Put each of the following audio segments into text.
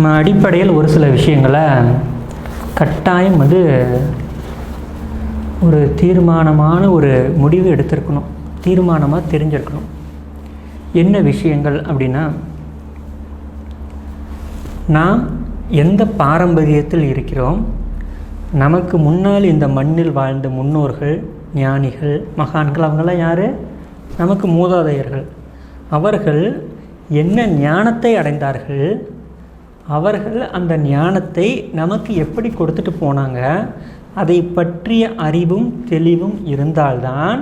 நம்ம அடிப்படையில் ஒரு சில விஷயங்களை கட்டாயம் வந்து ஒரு தீர்மானமான ஒரு முடிவு எடுத்திருக்கணும். தீர்மானமாக தெரிஞ்சிருக்கணும். என்ன விஷயங்கள் அப்படின்னா நாம் எந்த பாரம்பரியத்தில் இருக்கிறோம் நமக்கு முன்னால் இந்த மண்ணில் வாழ்ந்த முன்னோர்கள் ஞானிகள் மகான்கள் அவங்களாம் யார்? நமக்கு மூதாதையர்கள். அவர்கள் என்ன ஞானத்தை அடைந்தார்கள் அவர்கள் அந்த ஞானத்தை நமக்கு எப்படி கொடுத்துட்டு போனாங்க? அதை பற்றிய அறிவும் தெளிவும் இருந்தால்தான்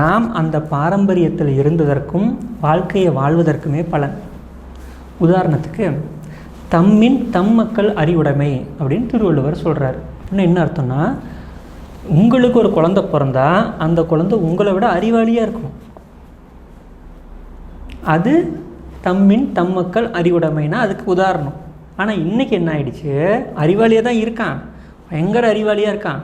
நாம் அந்த பாரம்பரியத்தில் இருந்ததற்கும் வாழ்க்கையை வாழ்வதற்குமே பலன். உதாரணத்துக்கு தம்மின் தம் மக்கள் அறிவுடைமை அப்படின்னு திருவள்ளுவர் சொல்கிறார் இன்னும் என்ன அர்த்தம்னா உங்களுக்கு ஒரு குழந்தை பிறந்தா அந்த குழந்தை உங்களை விட அறிவாளியாக இருக்கும். அது தம்மின் தம் மக்கள் அறிவுடைமைனா அதுக்கு உதாரணம். ஆனால் இன்றைக்கி என்ன ஆயிடுச்சு? அறிவாளியாக தான் இருக்கான். பயங்கர அறிவாளியாக இருக்கான்.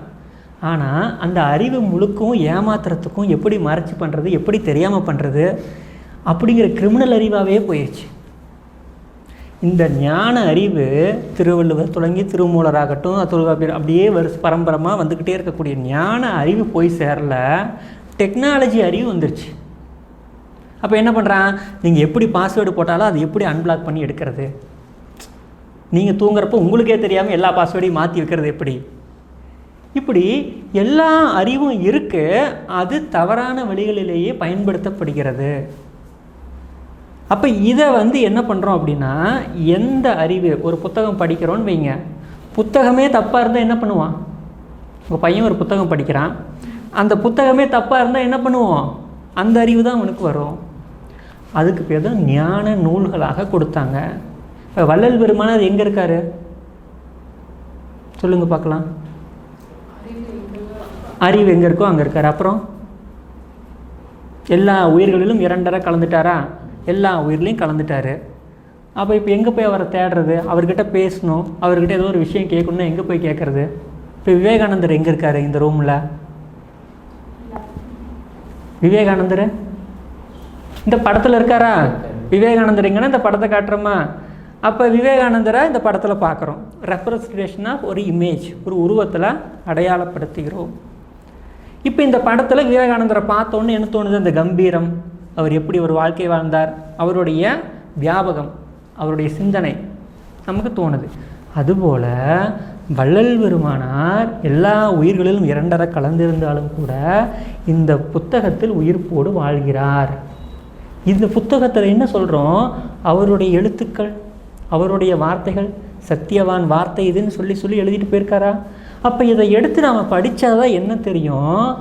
ஆனால் அந்த அறிவு முழுக்கும் ஏமாத்துறதுக்கும் எப்படி மறைச்சி பண்ணுறது எப்படி தெரியாமல் பண்ணுறது அப்படிங்கிற கிரிமினல் அறிவாகவே போயிடுச்சு இந்த ஞான அறிவு திருவள்ளுவர் தொடங்கி திருமூலராகட்டும் தொல்காப்பியர் அப்படியே வருஷ பரம்பரமாக வந்துக்கிட்டே இருக்கக்கூடிய ஞான அறிவு போய் சேரல டெக்னாலஜி அறிவு வந்துருச்சு. அப்போ என்ன பண்ணுறான் நீங்கள் எப்படி பாஸ்வேர்டு போட்டாலும் அது எப்படி அன்பிளாக் பண்ணி எடுக்கிறது? நீங்கள் தூங்குறப்போ உங்களுக்கே தெரியாமல் எல்லா பாஸ்வேர்டையும் மாற்றி வைக்கிறது எப்படி? இப்படி எல்லா அறிவும் இருக்கு அது தவறான வழிகளிலேயே பயன்படுத்தப்படுகிறது. அப்போ இதை வந்து என்ன பண்ணுறோம் அப்படின்னா எந்த அறிவு ஒரு புத்தகம் படிக்கிறோன்னு வைங்க. புத்தகமே தப்பாக இருந்தால் என்ன பண்ணுவான்? உங்கள் பையன் ஒரு புத்தகம் படிக்கிறான். அந்த புத்தகமே தப்பாக இருந்தால் என்ன பண்ணுவோம்? அந்த அறிவு தான் அவனுக்கு வரும். அதுக்கு பேர் தான் ஞான நூல்களாக கொடுத்தாங்க. இப்போ வள்ளல் பெருமானார் எங்கே இருக்காரு? சொல்லுங்கள் பார்க்கலாம். அறிவு எங்கே இருக்கோ அங்கே இருக்கார். அப்புறம்? எல்லா உயிர்களிலும் இரண்டரை கலந்துட்டாரா? எல்லா உயிர்லையும் கலந்துட்டாரு. அப்போ இப்போ எங்கே போய் அவரை தேடுறது? அவர்கிட்ட பேசணும். அவர்கிட்ட ஏதோ ஒரு விஷயம் கேட்கணும்னா எங்கே போய் கேட்குறது? இப்போ விவேகானந்தர் எங்கே இருக்காரு இந்த ரூமில் விவேகானந்தர்? இந்த படத்தில் இருக்காரா? விவேகானந்தர் எங்கன்னா இந்த படத்தை காட்டுறோமா? அப்போ விவேகானந்தரை இந்த படத்தில் பார்க்குறோம். ரெப்ரஸன்டேஷனாக ஒரு இமேஜ் ஒரு உருவத்தில் அடையாளப்படுத்துகிறோம். இப்போ இந்த படத்தில் விவேகானந்தரை பார்த்தோன்னு என்ன தோணுது? அந்த கம்பீரம். அவர் எப்படி ஒரு வாழ்க்கை வாழ்ந்தார்? அவருடைய வியாபகம் அவருடைய சிந்தனை நமக்கு தோணுது. அதுபோல் வள்ளல் பெருமானார் எல்லா உயிர்களிலும் இரண்டரை கலந்திருந்தாலும் கூட இந்த புத்தகத்தில் உயிர்ப்போடு வாழ்கிறார். இந்த புத்தகத்தில் என்ன சொல்கிறோம் அவருடைய எழுத்துக்கள் அவருடைய வார்த்தைகள் சத்தியவான் வார்த்தை இதுன்னு சொல்லி சொல்லி எழுதிட்டு போயிருக்காரா? அப்போ இதை எடுத்து நாம் படித்தாதான் என்ன தெரியும்?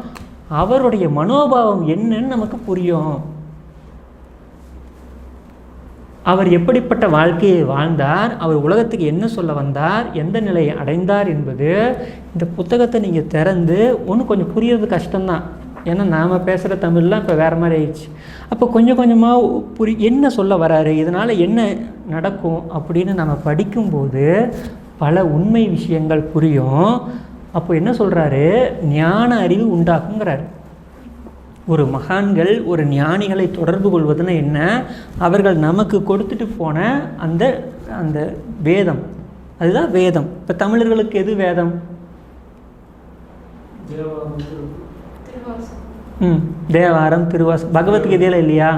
அவருடைய மனோபாவம் என்னன்னு நமக்கு புரியும். அவர் எப்படிப்பட்ட வாழ்க்கையை வாழ்ந்தார்? அவர் உலகத்துக்கு என்ன சொல்ல வந்தார்? எந்த நிலையை அடைந்தார் என்பது இந்த புத்தகத்தை நீங்கள் திறந்து ஒன்று கொஞ்சம் புரியறது கஷ்டம்தான். ஏன்னா நாம் பேசுகிற தமிழ்லாம் இப்போ வேறு மாதிரி ஆயிடுச்சு. அப்போ கொஞ்சம் கொஞ்சமாக புரி என்ன சொல்ல வராரு? இதனால் என்ன நடக்கும்? அப்படின்னு நம்ம படிக்கும்போது பல உண்மை விஷயங்கள் புரியும். அப்போ என்ன சொல்கிறாரு ஞான அறிவு உண்டாக்குங்கிறாரு. ஒரு மகான்கள் ஒரு ஞானிகளை தொடர்பு கொள்வதுன்னா என்ன? அவர்கள் நமக்கு கொடுத்துட்டு போன அந்த அந்த வேதம். அதுதான் வேதம். இப்போ தமிழர்களுக்கு எது வேதம்? ம் தேவாரம் திருவாசம் பகவத்கீதையில் இல்லையா?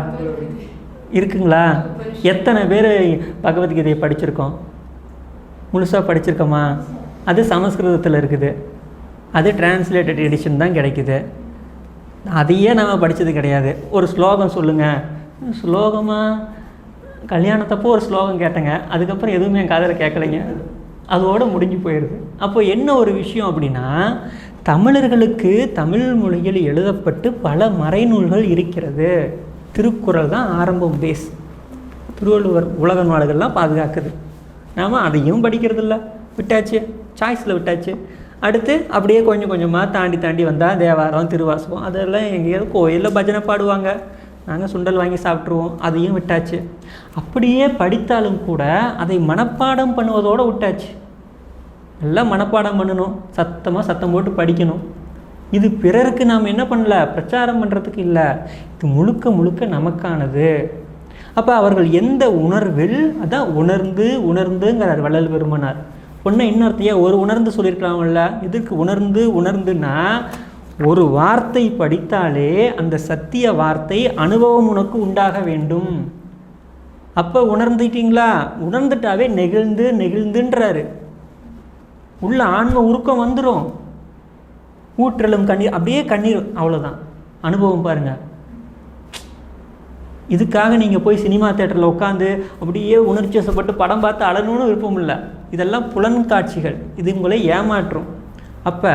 இருக்குங்களா? எத்தனை பேர் பகவத்கீதையை படிச்சிருக்கோம்? முழுசாக படிச்சிருக்கோமா? அது சமஸ்கிருதத்தில் இருக்குது. அது டிரான்ஸ்லேட்டட் எடிஷன் தான் கிடைக்குது. அதையே நம்ம படித்தது கிடையாது. ஒரு ஸ்லோகம் சொல்லுங்கள் ஸ்லோகமாக கல்யாணத்தப்போ ஒரு ஸ்லோகம் கேட்டேங்க. அதுக்கப்புறம் எதுவுமே என் காதில் கேட்கலைங்க. அதோடு முடிஞ்சு போயிடுது அப்போ என்ன ஒரு விஷயம் அப்படின்னா தமிழர்களுக்கு தமிழ் மொழியில் எழுதப்பட்டு பல மறைநூல்கள் இருக்கிறது. திருக்குறள் தான் ஆரம்பம் பேஸ் திருவள்ளுவர் உலக நாடுகள்லாம் பாதுகாக்குது. நாம் அதையும் படிக்கிறதில்ல. விட்டாச்சு. சாய்ஸில் விட்டாச்சு. அடுத்து அப்படியே கொஞ்சம் கொஞ்சமாக தாண்டி தாண்டி வந்தால் தேவாரம் திருவாசகம் அதெல்லாம் எங்கேயாவது கோயிலில் பஜனை பாடுவாங்க. நாங்கள் சுண்டல் வாங்கி சாப்பிட்ருவோம் அதையும் விட்டாச்சு. அப்படியே படித்தாலும் கூட அதை மனப்பாடம் பண்ணுவதோடு விட்டாச்சு. நல்லா மனப்பாடம் பண்ணணும். சத்தமாக சத்தம் போட்டு படிக்கணும். இது பிறருக்கு நாம் என்ன பண்ணல? பிரச்சாரம் பண்ணுறதுக்கு இல்லை. இது முழுக்க முழுக்க நமக்கானது. அப்போ அவர்கள் எந்த உணர்வில்? அதான் உணர்ந்து உணர்ந்துங்கிறார் வள்ளல் பெருமனார். ஒன்று இன்னொருத்தையே ஒரு உணர்ந்து சொல்லியிருக்கலாம்ல? இதுக்கு உணர்ந்து உணர்ந்துன்னா ஒரு வார்த்தை படித்தாலே அந்த சத்திய வார்த்தை அனுபவம் உனக்கு உண்டாக வேண்டும். அப்போ உணர்ந்துட்டீங்களா? உணர்ந்துட்டாவே நெகிழ்ந்து நெகிழ்ந்துன்றாரு. உள்ள ஆன்ம உருக்கம் வந்துடும் ஊற்றலும் கண்ணீர் அப்படியே கண்ணீர் அவ்வளோதான் அனுபவம் பாருங்கள் இதுக்காக நீங்கள் போய் சினிமா தேட்டரில் உட்காந்து அப்படியே உணர்ச்சி வசப்பட்டு படம் பார்த்து அழணும்னு விருப்பம் இல்லை. இதெல்லாம் புலன் காட்சிகள். இது உங்களை ஏமாற்றும். அப்போ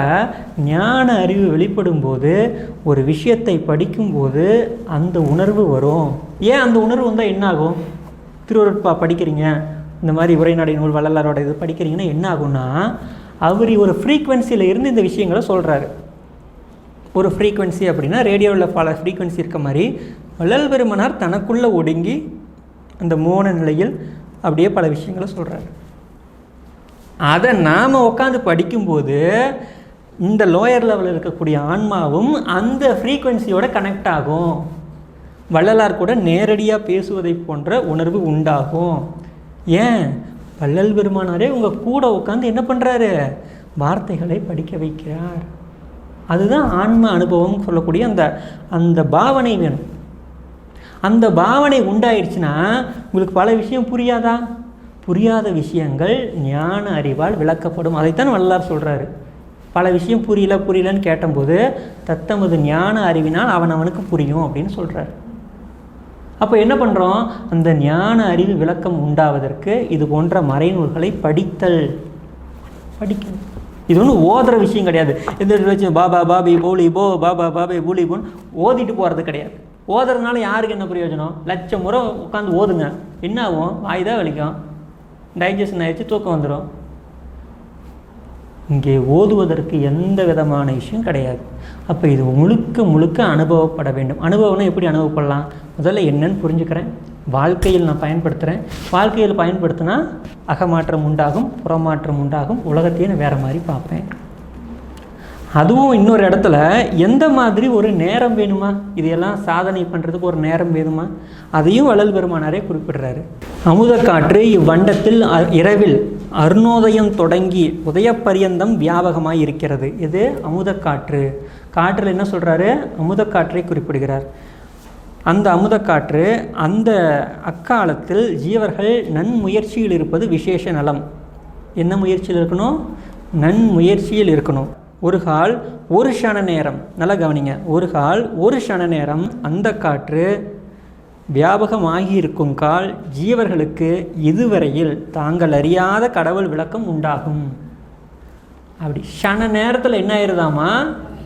ஞான அறிவு வெளிப்படும் போது ஒரு விஷயத்தை படிக்கும்போது அந்த உணர்வு வரும். ஏன் அந்த உணர்வு வந்தால் என்னாகும்? திருவருட்பா படிக்கிறீங்க. இந்த மாதிரி உரைநடை நூல் வள்ளலாரோட இது படிக்கிறீங்கன்னா என்ன ஆகும்னா அவர் ஒரு ஃப்ரீக்குவென்சியில் இருந்து இந்த விஷயங்களை சொல்கிறாரு ஒரு ஃப்ரீக்குவென்சி அப்படின்னா ரேடியோவில் பல ஃப்ரீக்குவென்சி இருக்க மாதிரி வள்ளல் பெருமனார் தனக்குள்ளே ஒடுங்கி அந்த மோன நிலையில் அப்படியே பல விஷயங்களை சொல்கிறாரு அதை நாம் உட்காந்து படிக்கும்போது இந்த லோயர் லெவலில் இருக்கக்கூடிய ஆன்மாவும் அந்த ஃப்ரீக்குவென்சியோட கனெக்ட் ஆகும். வள்ளலார் கூட நேரடியாக பேசுவதை போன்ற உணர்வு உண்டாகும். ஏன்? வள்ளல் பெருமானாரே உங்கள் கூட உட்காந்து என்ன பண்ணுறாரு வார்த்தைகளை படிக்க வைக்கிறார். அதுதான் ஆன்ம அனுபவம் சொல்லக்கூடிய அந்த அந்த பாவனை வேணும். அந்த பாவனை உண்டாயிடுச்சுன்னா உங்களுக்கு பல விஷயம் புரியாதா? புரியாத விஷயங்கள் ஞான அறிவால் விளக்கப்படும். அதைத்தான் வல்லார் சொல்கிறாரு பல விஷயம் புரியல புரியலன்னு கேட்டபோது தத்தமது ஞான அறிவினால் அவன் அவனுக்கு புரியும் அப்படின்னு சொல்கிறார் அப்போ என்ன பண்ணுறோம் அந்த ஞான அறிவு விளக்கம் உண்டாவதற்கு இது போன்ற மறைநூல்களை படித்தல். படிக்கணும். இது ஒன்றும் ஓதுற விஷயம் கிடையாது. எந்த வச்சு பாபா பாபி போலி போ பாபா பாபி பூலி போன்னு ஓதிட்டு போகிறது கிடையாது. ஓதுறதுனால யாருக்கு என்ன பிரயோஜனம்? லட்சம் முறை உட்காந்து ஓதுங்க. என்ன ஆகும்? வாய் தான் வலிக்கும். டைஜஷன் ஆயிடுச்சு தூக்கம் வந்துடும் இங்கே ஓதுவதற்கு எந்த விதமான விஷயம் கிடையாது. அப்போ இது முழுக்க முழுக்க அனுபவப்பட வேண்டும். அனுபவம்னா எப்படி அனுபவப்படலாம்? முதல்ல என்னன்னு புரிஞ்சுக்கிறேன். வாழ்க்கையில் நான் பயன்படுத்துகிறேன் வாழ்க்கையில் பயன்படுத்தினா அகமாற்றம் உண்டாகும் புறமாற்றம் உண்டாகும் உலகத்தையே நான் வேறு மாதிரி பார்ப்பேன். அதுவும் இன்னொரு இடத்துல எந்த மாதிரி ஒரு நேரம் வேணுமா? இதையெல்லாம் சாதனை பண்ணுறதுக்கு ஒரு நேரம் வேணுமா? அதையும் வள்ளல் பெருமானாரே குறிப்பிடுறாரு. அமுத காற்று இவ்வண்டத்தில் அ- இரவில் அருணோதயம் தொடங்கி உதயப்பரியந்தம் வியாபகமாக இருக்கிறது. இது அமுத காற்று. காற்றில் என்ன சொல்கிறாரு அமுத காற்றை குறிப்பிடுகிறார். அந்த அமுதக்காற்று அந்த அக்காலத்தில் ஜீவர்கள் நன்முயற்சியில் இருப்பது விசேஷ நலம். என்ன முயற்சியில் இருக்கணும்? நன்முயற்சியில் இருக்கணும். ஒரு கால் ஒரு க்ஷண நேரம். நல்லா கவனிங்க. ஒரு கால் ஒரு க்ஷண நேரம் அந்த காற்று வியாபகமாகி இருக்கும் கால் ஜீவர்களுக்கு இதுவரையில் தாங்கள் அறியாத கடவுள் விளக்கம் உண்டாகும். அப்படி க்ஷண நேரத்தில் என்ன ஆயிருதாமா?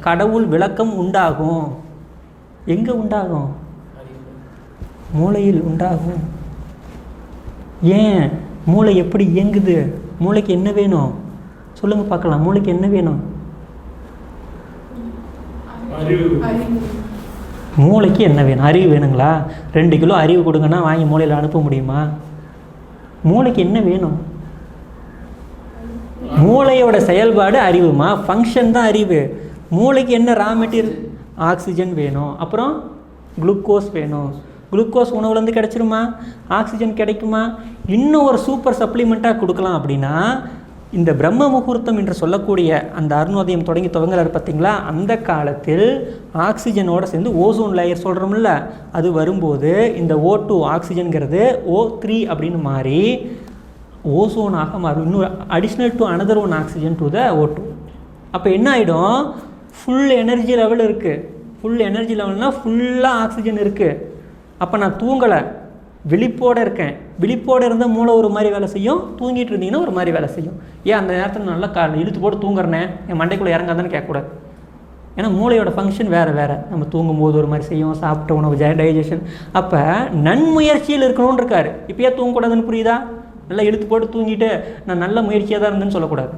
கடவுள் விளக்கம் உண்டாகும். எங்கே உண்டாகும்? மூளையில் உண்டாகும். ஏன்? மூளை எப்படி இயங்குது? மூளைக்கு என்ன வேணும்? சொல்லுங்க பார்க்கலாம். மூளைக்கு என்ன வேணும்? மூளைக்கு என்ன வேணும்? அறிவு வேணுங்களா? ரெண்டு கிலோ அறிவு கொடுங்கன்னா வாங்கி மூளையில் அனுப்ப முடியுமா? மூளைக்கு என்ன வேணும்? மூளையோட செயல்பாடு அறிவுமா? ஃபங்க்ஷன் தான் அறிவு. மூளைக்கு என்ன ரா மெட்டீரியல் ஆக்சிஜன் வேணும். அப்புறம் குளுக்கோஸ் வேணும். குளுக்கோஸ் உணவுலேருந்து கிடைச்சிருமா? ஆக்சிஜன் கிடைக்குமா? இன்னும் ஒரு சூப்பர் சப்ளிமெண்ட்டாக கொடுக்கலாம் அப்படின்னா இந்த பிரம்ம முகூர்த்தம் என்று சொல்லக்கூடிய அந்த அருணோதயம் தொடங்கி துவங்குறாரு பார்த்தீங்களா? அந்த காலத்தில் ஆக்சிஜனோட சேர்ந்து ஓசோன் லேயர் சொல்கிறோம்ல அது வரும்போது இந்த ஓ டூ ஆக்சிஜன்கிறது ஓ த்ரீ அப்படின்னு மாறி ஓசோனாக மாறும். இன்னொரு additional to another one oxygen to the O two அப்போ என்ன ஆகிடும் ஃபுல் எனர்ஜி லெவல் இருக்குது ஃபுல் எனர்ஜி லெவல்னால் ஃபுல்லாக ஆக்சிஜன் இருக்குது அப்போ நான் தூங்கலை. விழிப்போடு இருக்கேன். விழிப்போடு இருந்தால் மூளை ஒரு மாதிரி வேலை செய்யும். தூங்கிட்டு இருந்தீங்கன்னா ஒரு மாதிரி வேலை செய்யும். ஏன் அந்த நேரத்தில் நல்லா கா இழுத்து போட்டு தூங்குறனே? என் மண்டைக்குள்ளே இறங்காதான்னு கேட்கக்கூடாது. ஏன்னா மூளையோட ஃபங்க்ஷன் வேறு வேறு. நம்ம தூங்கும்போது ஒரு மாதிரி செய்யும். சாப்பிட்ட உணவு டைஜஷன் அப்போ நன்முயற்சியில் இருக்கணும்னு இருக்காரு. இப்போயே தூங்கக்கூடாதுன்னு புரியுதா? நல்லா இழுத்து போட்டு தூங்கிட்டு நான் நல்ல முயற்சியாக தான் இருந்தேன்னு சொல்லக்கூடாது.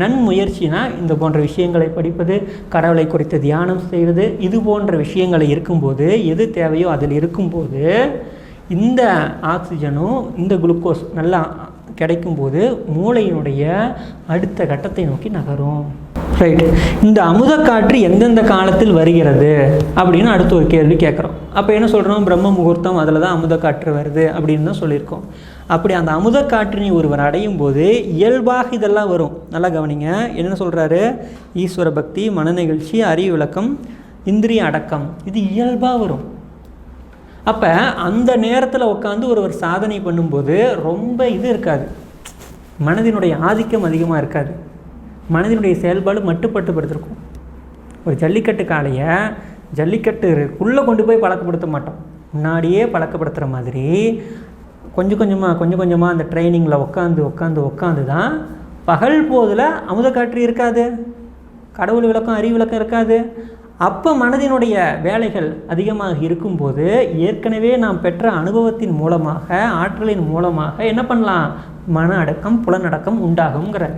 நன்முயற்சினா இந்த போன்ற விஷயங்களை படிப்பது கடவுளை குறித்து தியானம் செய்வது இது போன்ற விஷயங்களை இருக்கும்போது எது தேவையோ அதில் இருக்கும்போது இந்த ஆக்சிஜனும் இந்த குளுக்கோஸ் நல்லா கிடைக்கும்போது மூளையினுடைய அடுத்த கட்டத்தை நோக்கி நகரும். ரைட் இந்த அமுதக்காற்று எந்தெந்த காலத்தில் வருகிறது? அப்படின்னு அடுத்து ஒரு கேள்வி கேட்குறோம். அப்போ என்ன சொல்கிறோம் பிரம்ம முகூர்த்தம் அதில் தான் அமுதக்காற்று வருது அப்படின்னு தான் சொல்லியிருக்கோம். அப்படி அந்த அமுதக்காற்றினை ஒருவர் அடையும் போது இயல்பாக இதெல்லாம் வரும். நல்லா கவனிங்க. என்ன சொல்கிறாரு ஈஸ்வர பக்தி மனநிகழ்ச்சி அறிவு விளக்கம் இந்திரிய அடக்கம். இது இயல்பாக வரும். அப்போ அந்த நேரத்தில் உட்காந்து ஒருவர் சாதனை பண்ணும்போது ரொம்ப இது இருக்காது. மனதினுடைய ஆதிக்கம் அதிகமாக இருக்காது. மனதினுடைய செயல்பாடு மட்டுப்பட்டுப்படுத்திருக்கும் ஒரு ஜல்லிக்கட்டு காளையை ஜல்லிக்கட்டுக்குள்ளே கொண்டு போய் பழக்கப்படுத்த மாட்டோம். முன்னாடியே பழக்கப்படுத்துகிற மாதிரி கொஞ்சம் கொஞ்சமாக கொஞ்சம் கொஞ்சமாக அந்த ட்ரைனிங்கில் உட்காந்து உட்காந்து உட்காந்து தான் பகல் போதில் அமுதக்காற்று இருக்காது. கடவுள் விளக்கம் அறிவு விளக்கம் இருக்காது. அப்போ மனதினுடைய வேலைகள் அதிகமாக இருக்கும்போது ஏற்கனவே நாம் பெற்ற அனுபவத்தின் மூலமாக ஆற்றலின் மூலமாக என்ன பண்ணலாம்? மன அடக்கம் புலனடக்கம் உண்டாகுங்கிற